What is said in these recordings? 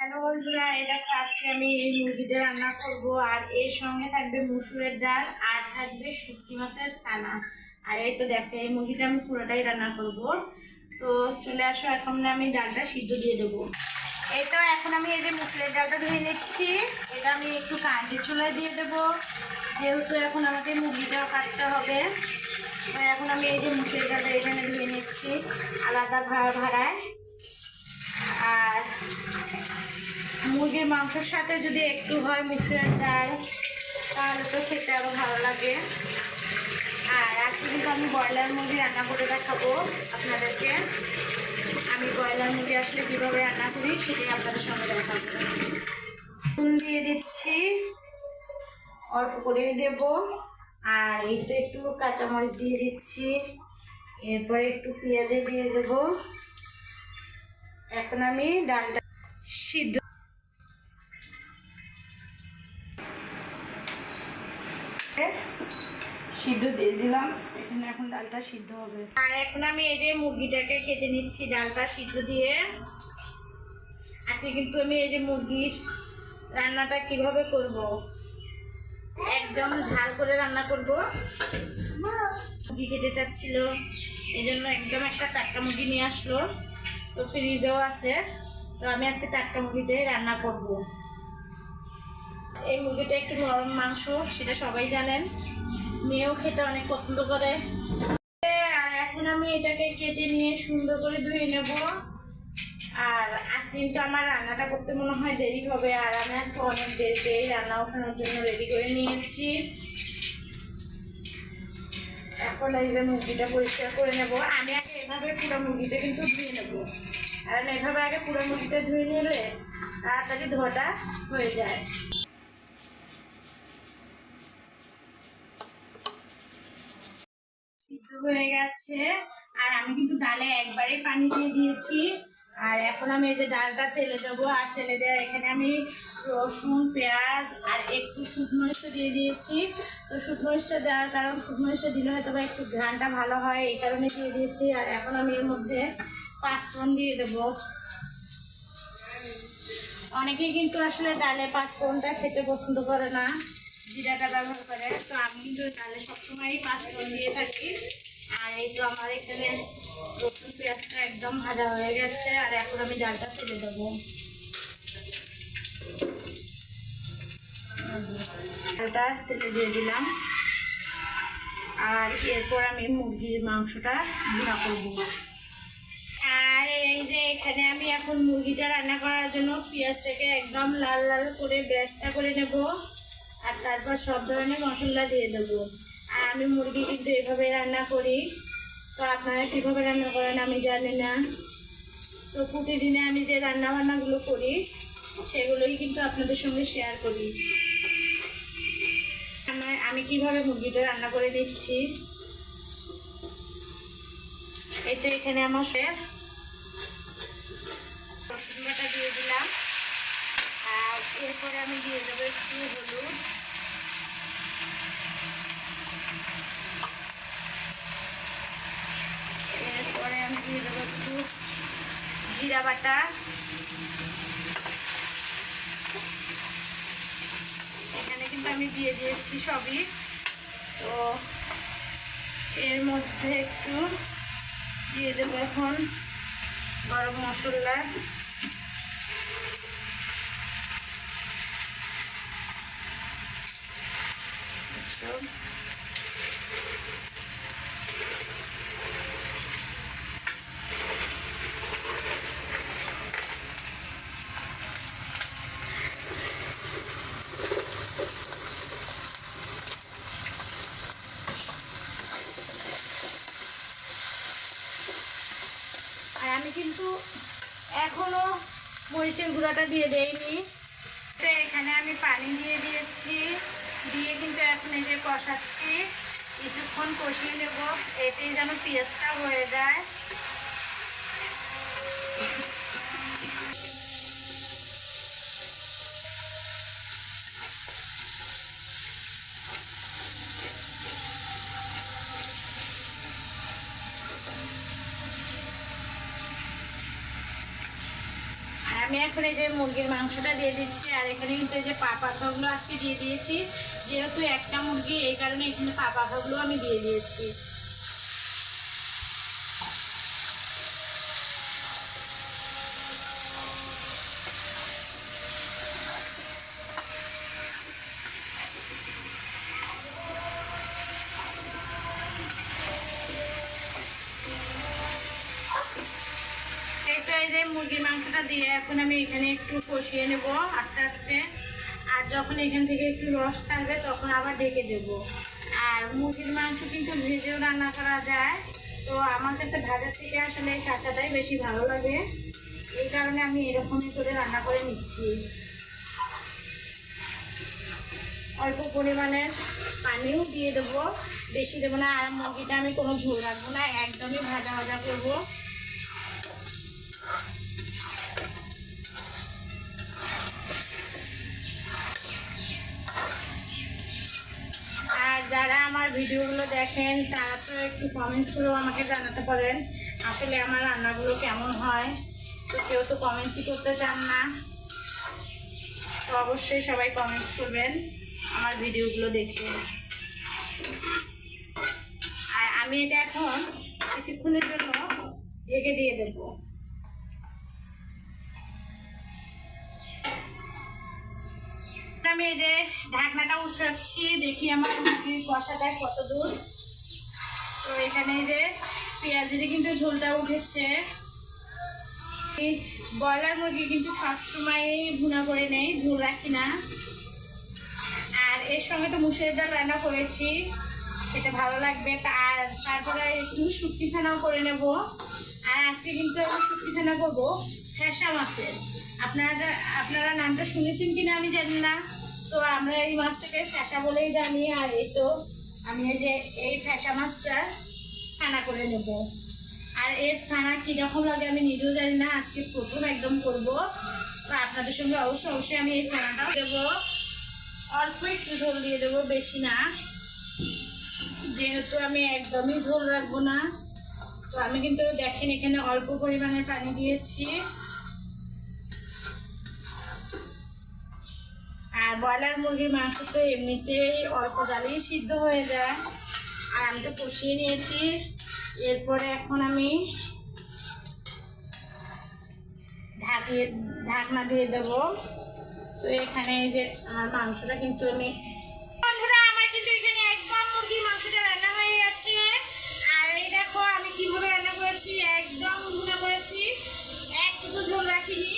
Hello বন্ধুরা, এটা আজকে আমি এই মুরগিটা রান্না করব। আর এর সঙ্গে থাকবে মুসুরের ডাল, আর থাকবে শুটকি মাছের ছানা। আর এই তো দেখো, এই মুরগিটা আমি পুরোটাই রান্না করব। তো চলে আসো, এখন আমি ডালটা সিদ্ধ দিয়ে দেবো। এই তো এখন আমি এই যে মুসুরের ডালটা ধুয়ে নিচ্ছি। এটা আমি একটু কারেন্টের চুলায় দিয়ে দেবো। যেহেতু এখন আমাকে মুরগিটাও কাটতে হবে, তো এখন আমি এই যে মুসুরের ডালটা এখানে ধুয়ে নিচ্ছি, আলাদা ভাড়া ভাড়ায়। আর মুরগির মাংসের সাথে যদি একটু হয় মুসুরের ডাল, তাহলে তো খেতে আরও ভালো লাগে। আর আজকে কিন্তু আমি ব্রয়লার মুরগি রান্না করে দেখাবো আপনাদেরকে। আমি ব্রয়লার মুরগি আসলে কীভাবে রান্না করি সেটাই আপনাদের সঙ্গে দেখাবো। নুন দিয়ে দিচ্ছি, অল্প করে দেব। আর এই তো একটু কাঁচামরিচ দিয়ে দিচ্ছি। এরপরে একটু পেঁয়াজে দিয়ে দেবো। এখন আমি ডালটা সিদ্ধ সিদ্ধ দিয়ে দিলাম। এখানে এখন ডালটা সিদ্ধ হবে। আর এখন আমি এই যে মুরগিটাকে কেটে নিচ্ছি ডালটা সিদ্ধ দিয়ে। আজকে কিন্তু আমি এই যে মুরগির রান্নাটা কীভাবে করব? একদম ঝাল করে রান্না করব। মুরগি খেতে চাচ্ছিল এই জন্য একদম একটা টাটকা মুরগি নিয়ে আসলো। তো ফ্রিজেও আছে। তো আমি আজকে টাটকা মুরগিটাই রান্না করব। এই মুরগিটা একটু নরম মাংস, সেটা সবাই জানেন। মেয়েও খেতে অনেক পছন্দ করে। এখন আমি এটাকে কেটে নিয়ে সুন্দর করে ধুয়ে নেব। আর আজকে কিন্তু আমার রান্নাটা করতে মনে হয় দেরি হবে, আর আমি আজকে অনেক দেরিতেই রান্না ওঠানোর জন্য রেডি করে নিয়েছি। এখন এই যে মুরগিটা পরিষ্কার করে নেব। আমি এভাবে পুরো মুরগিটা কিন্তু ধুয়ে নেব। কারণ এভাবে আগে পুরো মুরগিটা ধুয়ে নিলে তাড়াতাড়ি ধোয়াটা হয়ে যায়। হয়ে গেছে। আর আমি কিন্তু ডালে একবারে পানি দিয়ে দিয়েছি। আর এখন আমি এই যে ডালটা তেলে দেবো, আর তেলে দেওয়া এখানে আমি রসুন, পেঁয়াজ আর একটু শুকনো মরিচটা দিয়ে দিয়েছি। তো শুকনো মরিচটা দেওয়ার কারণ, শুকনো মরিচটা দিলে হয়তো বা একটু ঘ্রানটা ভালো হয়, এই কারণে দিয়ে দিয়েছি। আর এখন আমি এর মধ্যে পাঁচফোড়ন দিয়ে দেবো। অনেকেই কিন্তু আসলে ডালে পাঁচফোড়নটা খেতে পছন্দ করে না, জিরাটা ব্যবহার করে। তো আমি কিন্তু ডালে সবসময়ই পাঁচফোড়ন দিয়ে থাকি। আর এই তো আমার এখানে পেঁয়াজটা একদম ভাজা হয়ে গেছে, আর এখন আমি ডালটা তুলে দেবো। ডালটা তেলে দিয়ে দিলাম। আর এরপর আমি মুরগির মাংসটা গুঁড়া করব। আর এই যে এখানে আমি এখন মুরগিটা রান্না করার জন্য পেঁয়াজটাকে একদম লাল লাল করে ব্যাসটা করে নেব, আর তারপর সব ধরনের মশলা দিয়ে দেবো। আর আমি মুরগি কিন্তু এভাবে রান্না করি। তো আপনারা কীভাবে রান্না করেন আমি জানি না। তো প্রতিদিনে আমি যে রান্না বান্নাগুলো করি, সেগুলোই কিন্তু আপনাদের সঙ্গে শেয়ার করি। আমার- আমি কীভাবে মুরগিটা রান্না করে দিচ্ছি তো এখানে আমার শেফ রসুন দিয়ে দিলাম। আর এরপরে আমি দিয়ে দেবো একটু হলুদ। আমি দিয়ে দেবো একটু জিরা বাটা। এখানে কিন্তু আমি দিয়ে দিয়েছি সবই। তো এর মধ্যে একটু দিয়ে দেবো এখন গরম মশলা একটু আর আমি কিন্তু এখনও মরিচের গুঁড়াটা দিয়ে দেয়নি তো এখানে আমি পানি দিয়ে দিয়েছি। দিয়ে কিন্তু এখন এই যে কষাচ্ছি। কিছুক্ষণ কষিয়ে নেব। এতেই যেন পেঁয়াজটা হয়ে যায়। আমি এখন এই যে মুরগির মাংসটা দিয়ে দিচ্ছি, আর এখানে কিন্তু এই যে পাপা পাখাগুলো আজকে দিয়ে দিয়েছি, যেহেতু একটা মুরগি, এই কারণে এখানে পাপা পাখাগুলো আমি দিয়ে দিয়েছি একটু এই যে মুরগির মাংসটা দিয়ে এখন আমি এখানে একটু কষিয়ে নেব আস্তে আস্তে। আর যখন এখান থেকে একটু রস থাকবে তখন আবার ঢেকে দেব। আর মুরগির মাংস কিন্তু ভেজেও রান্না করা যায়। তো আমার কাছে ভাজার থেকে আসলে কাঁচাটাই বেশি ভালো লাগে। এই কারণে আমি এরকমই করে রান্না করে নিচ্ছি। অল্প পরিমাণে পানিও দিয়ে দেবো। বেশি দেবো না, আর মুরগিটা আমি কোনো ঝোল রাখব না, একদমই ভাজা ভাজা করব। ভিডিওগুলো দেখেন তারা তো একটু কমেন্টস করেও আমাকে জানাতে পারেন আসলে আমার রান্নাগুলো কেমন হয়। তো কেউ তো কমেন্টসই করতে চান না। তো অবশ্যই সবাই কমেন্টস করবেন, আমার ভিডিওগুলো দেখে। আর আমি এটা এখন কিছুক্ষণের জন্য ঢেকে দিয়ে দেবো। আমি এই যে ঢাকনাটা উঠাচ্ছি, দেখি আমার মুরগির কষাটা কত দূর। তো এখানে এই যে পেঁয়াজের কিন্তু ঝোলটা উঠেছে। ব্রয়লার মুরগি কিন্তু সবসময় ভুনা করে নেই, ঝোল রাখি না। আর এর সঙ্গে তো মুসুরের ডাল রান্না করেছি এটা ভালো লাগবে। আর তারপরে একটু শুটকি ছানাও করে নেব। আর আজকে কিন্তু আমি ছানা করব। ফ্যাসা মাছের আপনারা আপনারা নামটা শুনেছেন কিনা আমি জানি না। তো আমরা এই মাছটাকে ফ্যাসা বলেই জানি। আর এই তো আমি যে, এই ফ্যাসা মাছটা ছানা করে নেব। আর এর ছানা কীরকম লাগে আমি নিজেও জানি না। আজকে প্রথম একদম করব। তো আপনাদের সঙ্গে অবশ্যই অবশ্যই আমি এই ছানাটাও দেবো। অল্প একটু ঝোল দিয়ে দেবো, বেশি না। যেহেতু আমি একদমই ঝোল রাখব না। তো আমি কিন্তু দেখেন এখানে অল্প পরিমাণে পানি দিয়েছি। আর ব্রয়লার মুরগির মাংস তো এমনিতেই অল্প জালেই সিদ্ধ হয়ে যায়। আর আমি তো কষিয়ে নিয়েছি। এরপরে এখন আমি ঢাকিয়ে ঢাকনা দিয়ে দেবো। তো এখানে যে আমার মাংসটা কিন্তু আমি বন্ধুরা আমার কিন্তু এখানে একদম মুরগির মাংসটা রান্না হয়ে গেছে আর এই দেখো আমি কীভাবে রান্না করেছি একদম ভুনা করেছি একটু ঝোল রাখিনি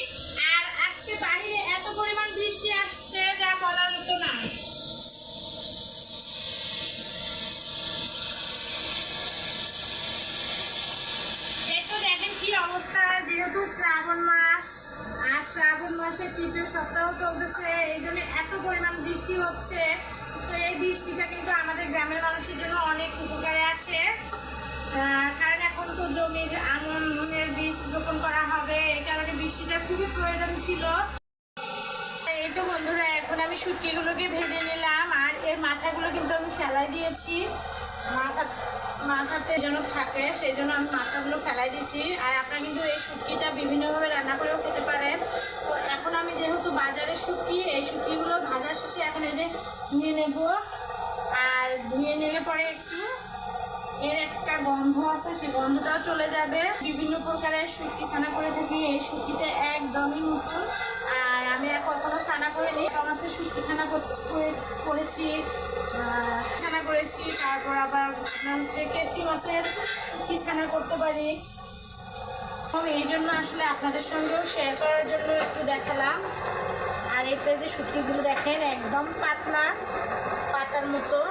আর আজকে বাইরে এত পরিমাণ বৃষ্টি আসছে যা বলার মতো না এই তো দেখেন কি অবস্থা যেহেতু শ্রাবণ মাস আর শ্রাবণ মাসের তৃতীয় সপ্তাহ চলতেছে এই জন্য এত পরিমাণ বৃষ্টি হচ্ছে। তো এই বৃষ্টিটা কিন্তু আমাদের গ্রামের মানুষের জন্য অনেক উপকারে আসে। কারণ এখন তো জমির আমনের বীজ রোপণ করা হবে। এই কারণে বৃষ্টিটা খুবই প্রয়োজন ছিল। এই তো বন্ধুরা, এখন আমি শুটকিগুলোকে ভেজে নিলাম। আর এর মাথাগুলো কিন্তু আমি ফেলাই দিয়েছি। মাথাতে যেন থাকে, সেই জন্য আমি মাথাগুলো ফেলাই দিয়েছি। আর আপনারা কিন্তু এই শুটকিটা বিভিন্নভাবে রান্না করেও খেতে পারেন। তো এখন আমি যেহেতু বাজারে শুটকি, এই শুটকিগুলো ভাজার শেষে এখন এই যে ধুয়ে নেব। আর ধুয়ে নিলে পরে একটু এর একটা গন্ধ আছে সেই গন্ধটাও চলে যাবে। বিভিন্ন প্রকারের শুটকি ছানা করে থাকি, এই শুটকিটা একদমই নতুন। আমি কখনো ছানা করিনি মাছের শুটকি ছানা কর- করে- করেছি ছানা করেছি, তারপর আবার হচ্ছে কেসকি মাছের শুটকি ছানা করতে পারি। এই জন্য আসলে আপনাদের সঙ্গেও শেয়ার করার জন্য একটু দেখালাম। আর এতে যে শুটকিগুলো দেখেন, একদম পাতলা, পাতার মতো।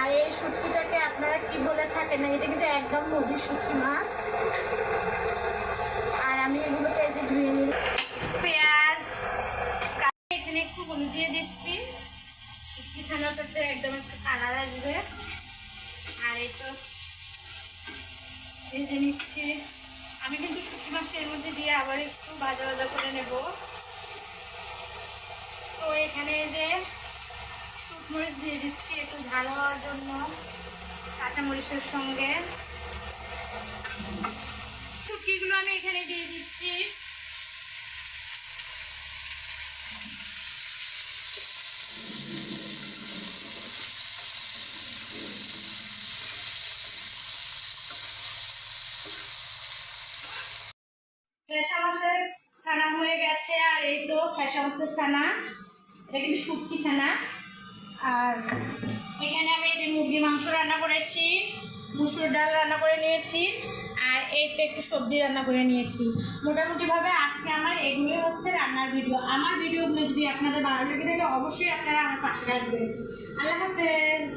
আর এই শুটকিটাকে আপনারা কি বলে থাকেন এটা কিন্তু একদম নদীর শুটকি মাছ। আর আমি এগুলোকে এই যে ধুয়ে নিই হলুদ দিয়ে দিচ্ছি শুটকি একদম একটু কালার আসবে। আর এই তো ভেজে নিচ্ছি। আমি কিন্তু শুটকি মাছটা মধ্যে দিয়ে আবার একটু ভাজা ভাজা করে নেব। তো এখানে যে শুকমরিচ দিয়ে দিচ্ছি একটু ঝাল হওয়ার জন্য, কাঁচামরিচের সঙ্গে। শুটকিগুলো আমি এখানে দিয়ে দিচ্ছি ফ্যাসা মাছের ছানা হয়ে গেছে আর এই তো ছানা, এটা কিন্তু শুটকি ছানা। আর এখানে আমি যে মুরগির মাংস রান্না করেছি, মুসুর ডাল রান্না করে নিয়েছি, আর এই তো একটু সবজি রান্না করে নিয়েছি। মোটামুটিভাবে আজকে আমার এগুলোই হচ্ছে রান্নার ভিডিও। আমার ভিডিওগুলো যদি আপনাদের ভালো লেগে থাকে, অবশ্যই আপনারা আমার পাশে রাখবেন আল্লাহ হাফেজ।